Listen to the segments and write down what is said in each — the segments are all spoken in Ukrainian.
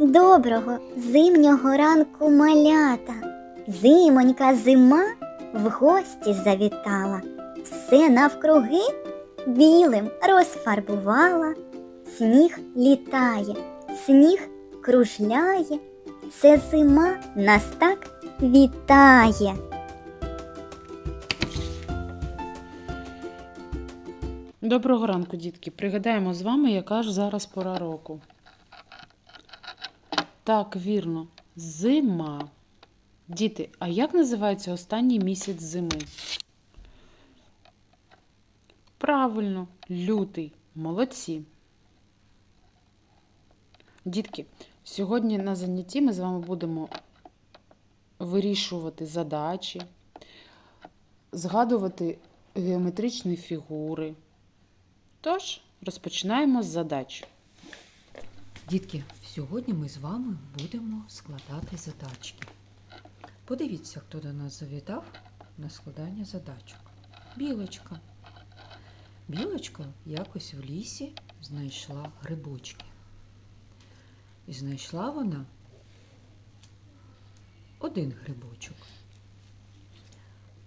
Доброго зимнього ранку малята. Зимонька зима в гості завітала, все навкруги білим розфарбувала. Сніг літає, сніг кружляє, це зима нас так вітає. Доброго ранку, дітки. Пригадаємо з вами, яка ж зараз пора року. Так, вірно, зима. Діти, а як називається останній місяць зими? Правильно, лютий. Молодці. Дітки, сьогодні на занятті ми з вами будемо вирішувати задачі, згадувати геометричні фігури. Тож, розпочинаємо з задач. Дітки, сьогодні ми з вами будемо складати задачки. Подивіться, хто до нас завітав на складання задачок. Білочка. Білочка якось в лісі знайшла грибочки. І знайшла вона один грибочок.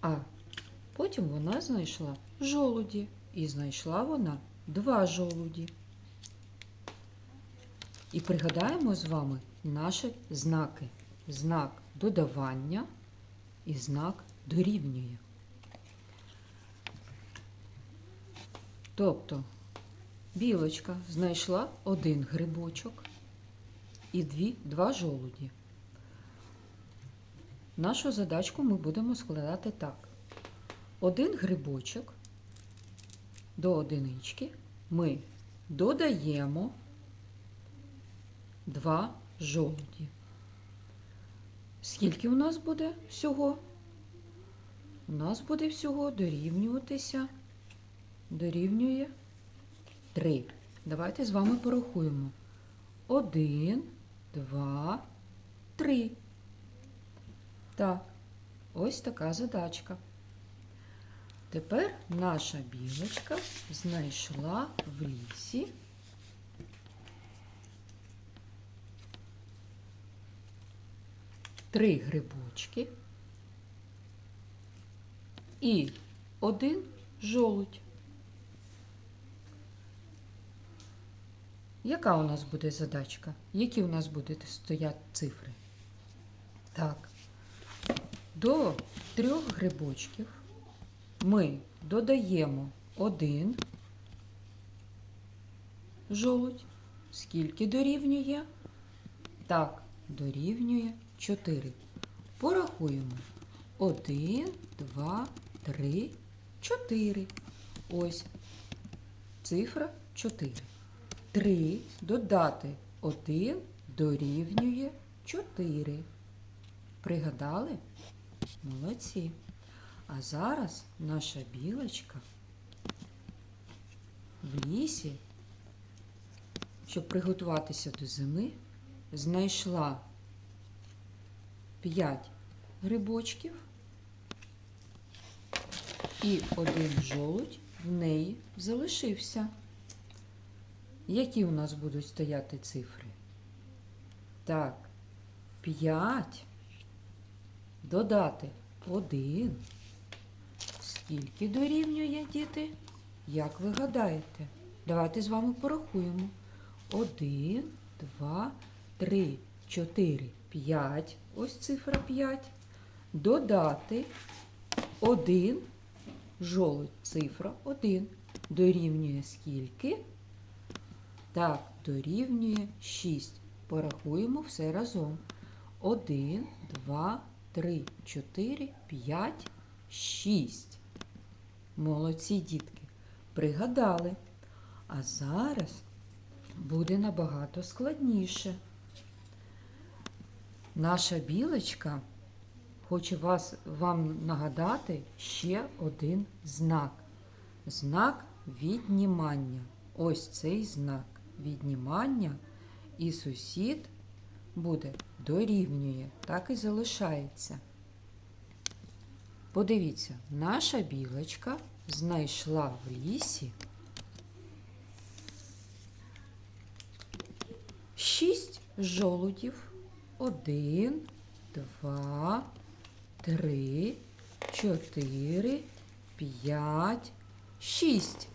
А потім вона знайшла жолуді. І знайшла вона два жолуді. І пригадаємо з вами наші знаки. Знак додавання і знак дорівнює. Тобто білочка знайшла один грибочок і дві, два жолуді. Нашу задачку ми будемо складати так. Один грибочок до одинички ми додаємо два жовті. Скільки у нас буде всього? У нас буде всього дорівнюватися, дорівнює 3. Давайте з вами порахуємо. Один, два, три. Так, ось така задачка. Тепер наша білочка знайшла в лісі три грибочки і один жолудь. Яка у нас буде задачка? Які у нас будуть стояти цифри? Так, до трьох грибочків ми додаємо один жолудь. Скільки дорівнює? Так, дорівнює 4. Порахуємо. 1, 2, 3, 4. Ось цифра 4. 3 додати 1 дорівнює 4. Пригадали? Молодці. А зараз наша білочка в лісі, щоб приготуватися до зими, знайшла 5 грибочків і один жолудь в неї залишився. Які у нас будуть стояти цифри? Так, 5 додати 1. Скільки дорівнює, діти? Як ви гадаєте? Давайте з вами порахуємо. 1, 2, 3, 4, 5. Ось цифра 5. Додати 1 жолудь. Цифра 1. Дорівнює скільки? Так, дорівнює 6. Порахуємо все разом. 1, 2, 3, 4, 5, 6. Молодці дітки. Пригадали. А зараз буде набагато складніше. Наша білочка хоче вас, вам нагадати ще один знак. Знак віднімання. Ось цей знак віднімання. І сусід буде дорівнює, так і залишається. Подивіться, наша білочка знайшла в лісі шість жолудів. Один, два, три, чотири, п'ять, шість.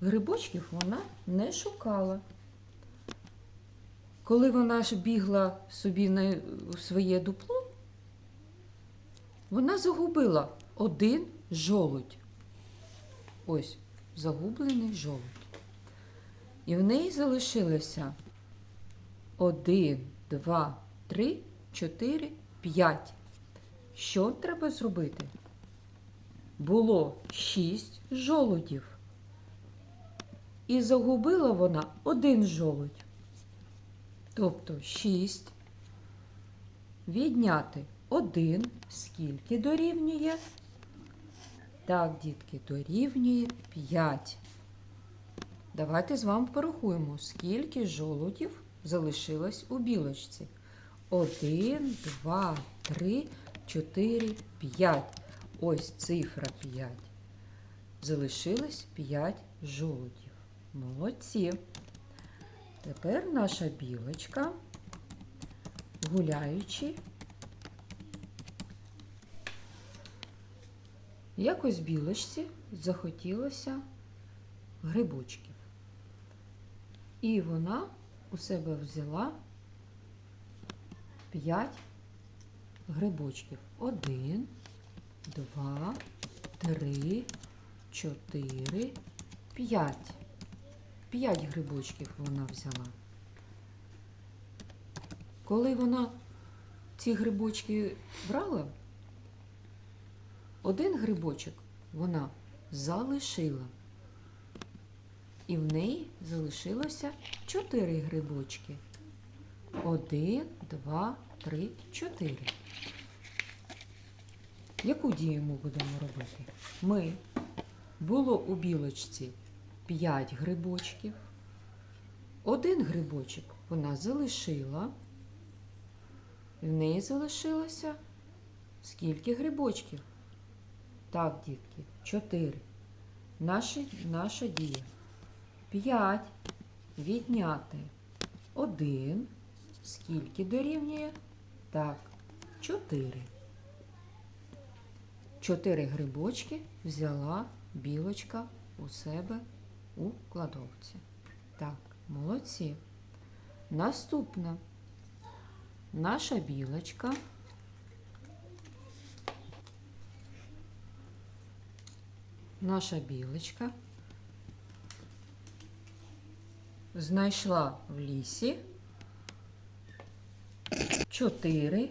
Грибочків вона не шукала. Коли вона ж бігла собі на своє дупло, вона загубила один жолудь. Ось загублений жолудь. І в неї залишилося один, два, три, чотири, п'ять. Що треба зробити? Було шість жолудів. І загубила вона один жолудь. Тобто 6 відняти 1, скільки дорівнює? Так, дітки, дорівнює 5. Давайте з вами порахуємо, скільки жолудів залишилось у білочці. 1, 2, 3, 4, 5. Ось цифра 5. Залишилось 5 жолудів. Молодці. Тепер наша білочка, гуляючи, якось білочці захотілося грибочків. І вона у себе взяла 5 грибочків. Один, два, три, чотири, п'ять. П'ять грибочків вона взяла. Коли вона ці грибочки брала, один грибочок вона залишила. І в неї залишилося чотири грибочки. Один, два, три, чотири. Яку дію ми будемо робити? Ми було у білочці 5 грибочків. Один грибочок вона залишила. В неї залишилося скільки грибочків? Так, дітки, 4. Наша, наша дія. 5 відняти 1. Скільки дорівнює? Так, 4. 4 грибочки взяла білочка у себе у кладовці. Так, молодці. Наступна наша білочка. Наша білочка знайшла в лісі чотири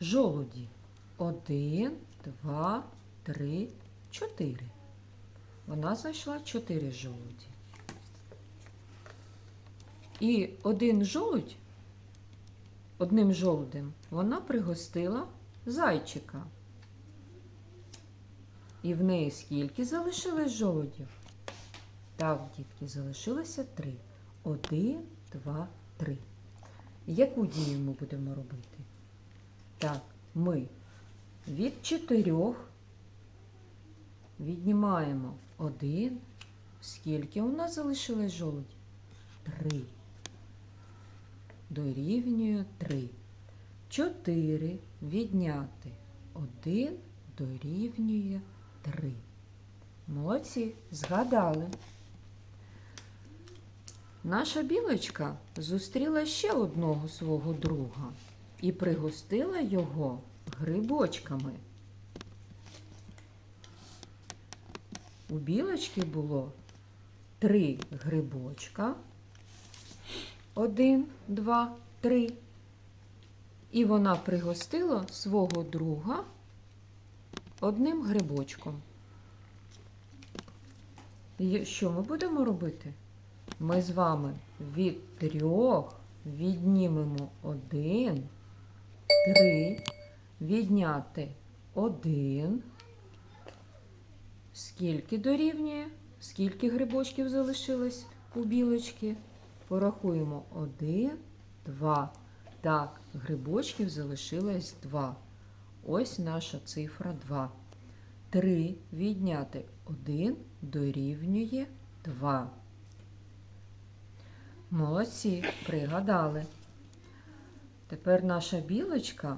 жолуді. Один, два, три, чотири. Вона знайшла чотири жолуді. І один жолудь, одним жолудем, вона пригостила зайчика. І в неї скільки залишилось жолудів? Так, дітки, залишилося три. Один, два, три. Яку дію ми будемо робити? Так, ми від чотирьох віднімаємо один. Скільки у нас залишилось жолудь? Три. Дорівнює три. Чотири відняти один дорівнює три. Молодці, згадали. Наша білочка зустріла ще одного свого друга і пригостила його грибочками. У білочки було три грибочка. Один, два, три. І вона пригостила свого друга одним грибочком. І Що ми будемо робити? Ми з вами від трьох віднімемо один, три, відняти один. Скільки дорівнює? Скільки грибочків залишилось у білочки? Порахуємо один, два. Так, грибочків залишилось два. Ось наша цифра 2. 3 відняти 1 дорівнює 2. Молодці, пригадали. Тепер наша білочка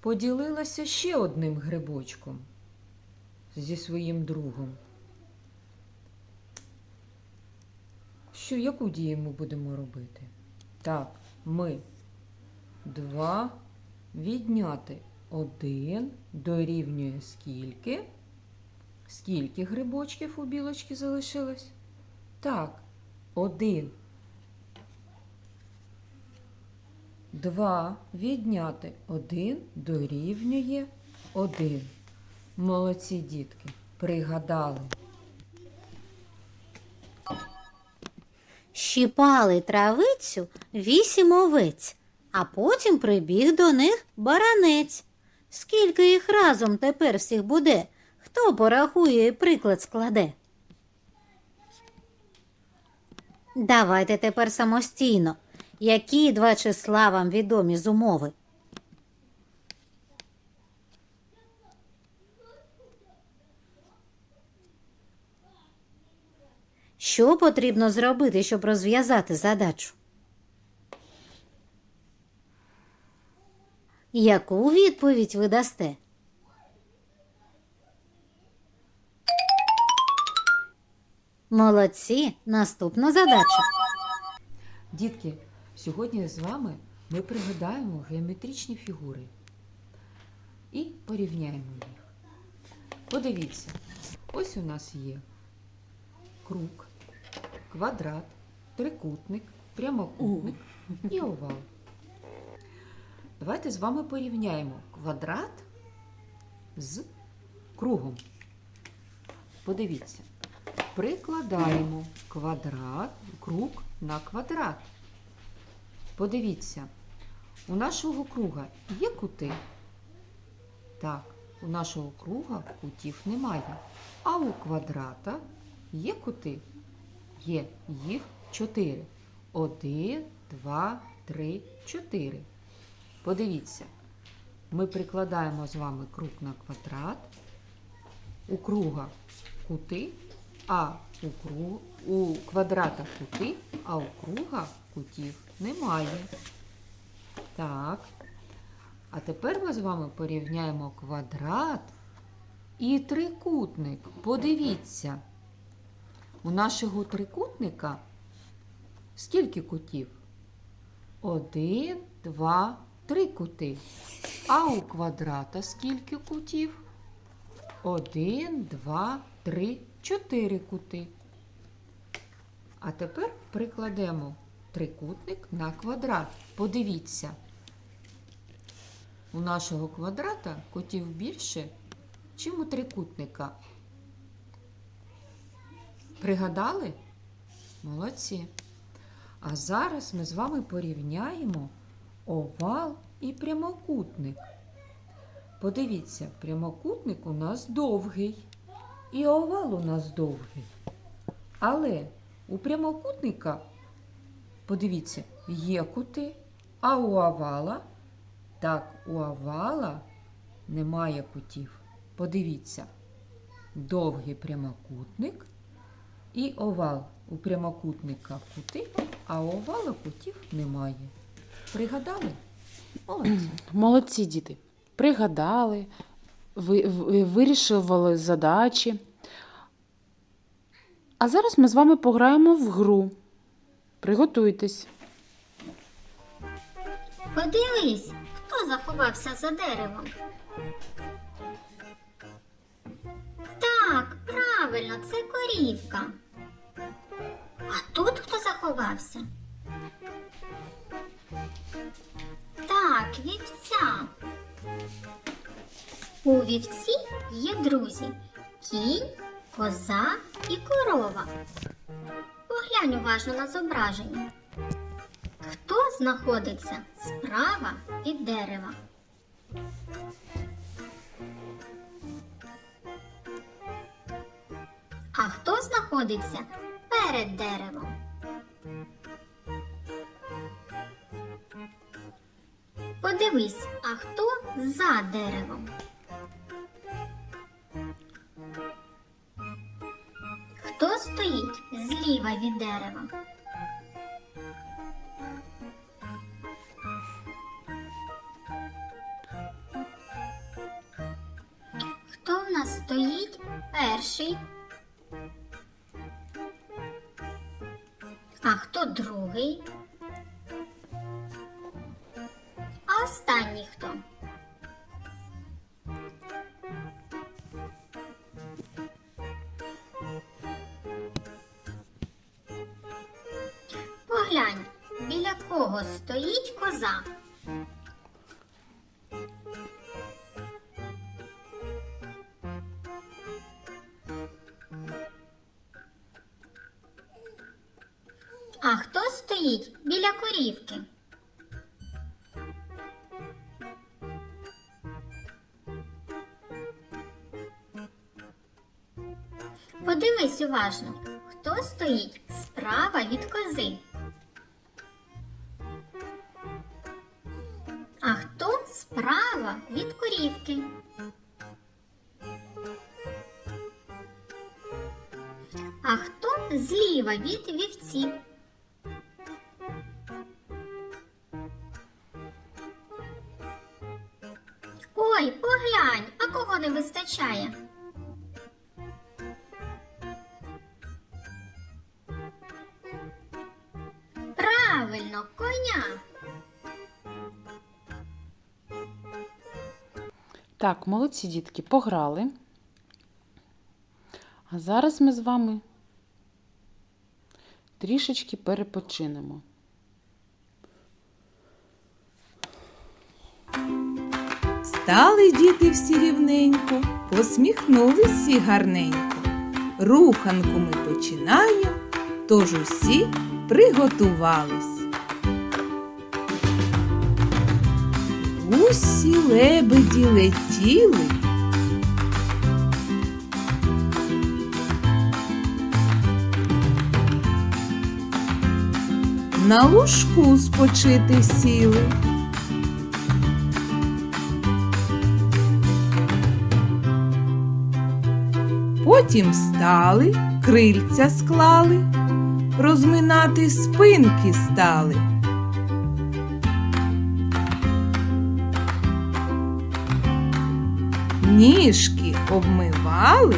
поділилася ще одним грибочком зі своїм другом. Що, яку дію ми будемо робити? Так, ми два відняти один дорівнює скільки? Скільки грибочків у білочки залишилось? Так, один. Два відняти один дорівнює один. Молодці дітки, пригадали. Щіпали травицю вісім овець, а потім прибіг до них баранець. Скільки їх разом тепер всіх буде? Хто порахує і приклад складе? Давайте тепер самостійно. Які два числа вам відомі з умови? Що потрібно зробити, щоб розв'язати задачу? Яку відповідь ви дасте? Молодці, наступна задача. Дітки, сьогодні з вами ми пригадаємо геометричні фігури і порівняємо їх. Подивіться, ось у нас є круг, квадрат, трикутник, прямокутник і овал. Давайте з вами порівняємо квадрат з кругом. Подивіться, прикладаємо квадрат, круг на квадрат. Подивіться, у нашого круга є кути? Так, у нашого круга кутів немає. А у квадрата є кути? Є, їх чотири. Один, два, три, чотири. Подивіться, ми прикладаємо з вами круг на квадрат. У круга кути, а у, кру... у квадрата кути, а у круга кутів немає. Так. А тепер ми з вами порівняємо квадрат і трикутник. Подивіться, у нашого трикутника скільки кутів? Один, два, три кути. А у квадрата скільки кутів? Один, два, три, чотири кути. А тепер прикладемо трикутник на квадрат. Подивіться. У нашого квадрата кутів більше, чим у трикутника. Пригадали? Молодці. А зараз ми з вами порівняємо овал і прямокутник. Подивіться, прямокутник у нас довгий, і овал у нас довгий. Але у прямокутника, подивіться, є кути, а у овала, так, у овала немає кутів. Подивіться, довгий прямокутник і овал. У прямокутника кути, а у овала кутів немає. Пригадали? Молодці. Молодці діти. Пригадали, вирішували задачі. А зараз ми з вами пограємо в гру. Приготуйтесь. Подивись, хто заховався за деревом. Так, правильно, це корівка. А тут хто заховався? Так, вівця. У вівці є друзі кінь, коза і корова. Поглянь уважно на зображення. Хто знаходиться справа від дерева? А хто знаходиться перед деревом? Подивись, а хто за деревом? Зліва від дерева? Хто в нас стоїть перший? Поглянь, біля кого стоїть коза. А хто стоїть біля корівки? Подивись уважно, хто стоїть справа від кози. А хто зліва від вівців? Ой, поглянь, а кого не вистачає? Правильно, коня. Так, молодці дітки, пограли. А зараз ми з вами трішечки перепочинемо. Стали діти всі рівненько, посміхнулись всі гарненько. Руханку ми починаємо, тож усі приготувались. Усі лебеді летіли. На лужку спочити сіли. Потім встали, крильця склали, розминати спинки стали. Ніжки обмивали.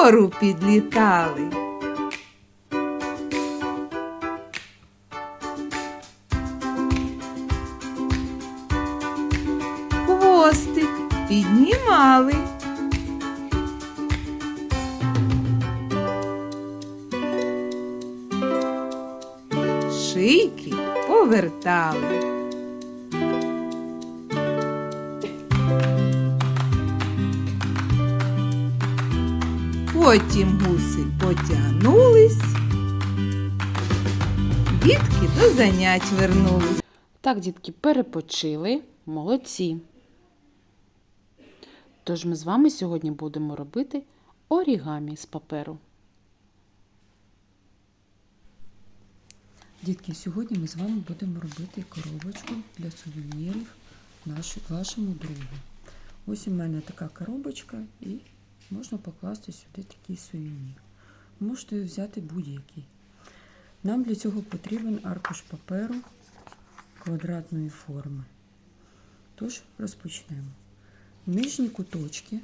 Вгору підлітали. хвостик піднімали. Шийки повертали. Потім гуси потягнулись, дітки до занять вернулись. Так, дітки, перепочили. Молодці. Тож ми з вами сьогодні будемо робити орігамі з паперу. Дітки, сьогодні ми з вами будемо робити коробочку для сувенірів наш- вашому другу. Ось у мене така коробочка і можна покласти сюди такий сувенір. Можете взяти будь-який. Нам для цього потрібен аркуш паперу квадратної форми. Тож розпочнемо. Нижні куточки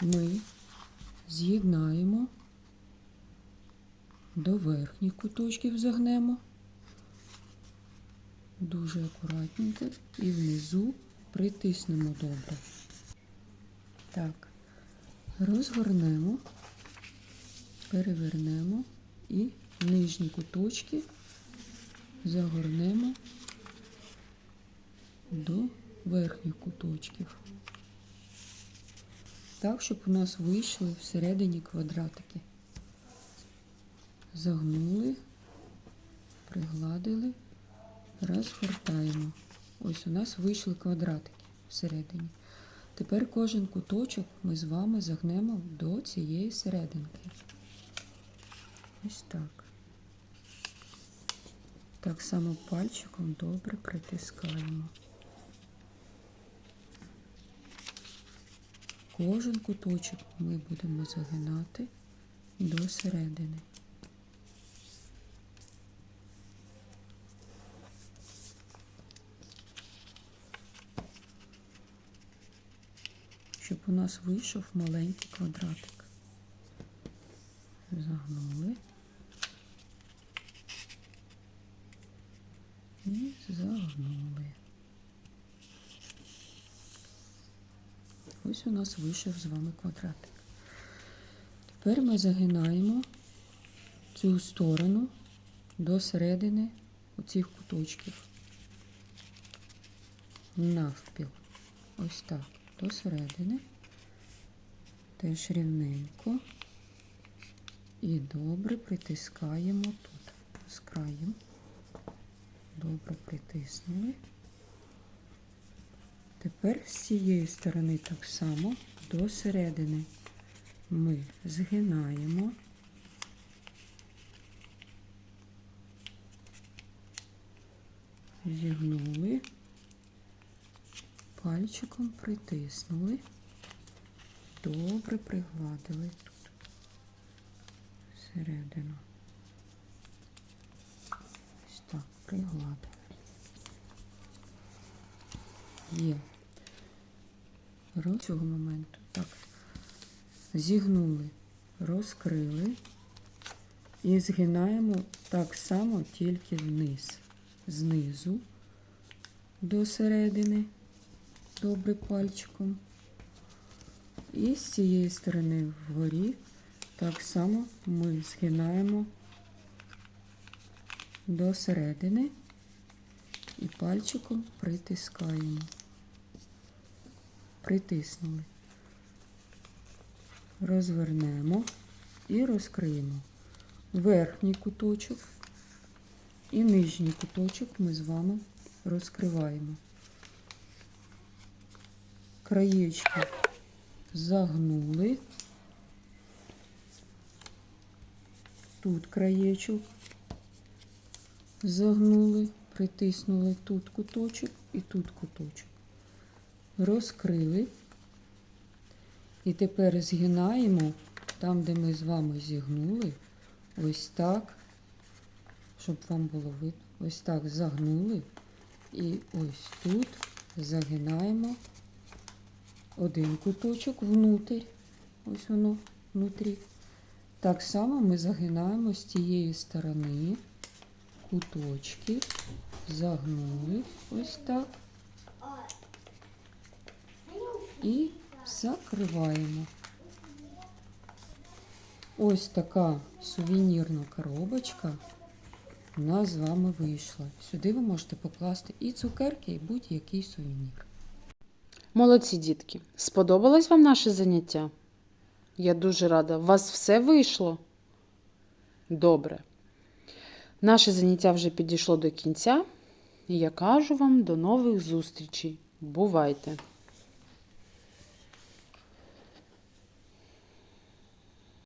ми з'єднаємо до верхніх куточків загнемо. Дуже акуратненько і внизу притиснемо добре. Так, розгорнемо, перевернемо і нижні куточки загорнемо до верхніх куточків. Так, щоб у нас вийшли всередині квадратики. Загнули, пригладили, розгортаємо. Ось у нас вийшли квадратики всередині. Тепер кожен куточок ми з вами загнемо до цієї серединки. Ось так. Так само пальчиком добре притискаємо. Кожен куточок ми будемо загинати до середини. У нас вийшов маленький квадратик. Загнули. І загнули. Ось у нас вийшов з вами квадратик. Тепер ми загинаємо цю сторону до середини оцих куточків. Навпіл. Ось так. До середини. Теж рівненько. І добре притискаємо тут з краю. Добре притиснули. Тепер з цієї сторони так само до середини ми згинаємо. Зігнули, пальчиком притиснули, добре пригладили тут середину. Ось так пригладили. Є. Роз цього моменту. Так. Зігнули, розкрили і згинаємо так само тільки вниз. Знизу до середини. Добре пальчиком. І з цієї сторони вгорі так само ми згинаємо до середини і пальчиком притискаємо. Притиснули. Розвернемо і розкриємо верхній куточок і нижній куточок ми з вами розкриваємо. Краєчки загнули. Тут краєчок загнули, притиснули тут куточок і тут куточок. Розкрили. І тепер згинаємо там, де ми з вами зігнули, ось так, щоб вам було видно. Ось так загнули. І ось тут загинаємо один куточок внутрь. Ось воно внутрі. Так само ми загинаємо з тієї сторони куточки, загнули ось так. І закриваємо. Ось така сувенірна коробочка у нас з вами вийшла. Сюди ви можете покласти і цукерки, і будь-який сувенір. Молодці дітки, сподобалось вам наше заняття? Я дуже рада. У вас все вийшло? Добре. Наше заняття вже підійшло до кінця. І я кажу вам до нових зустрічей. Бувайте!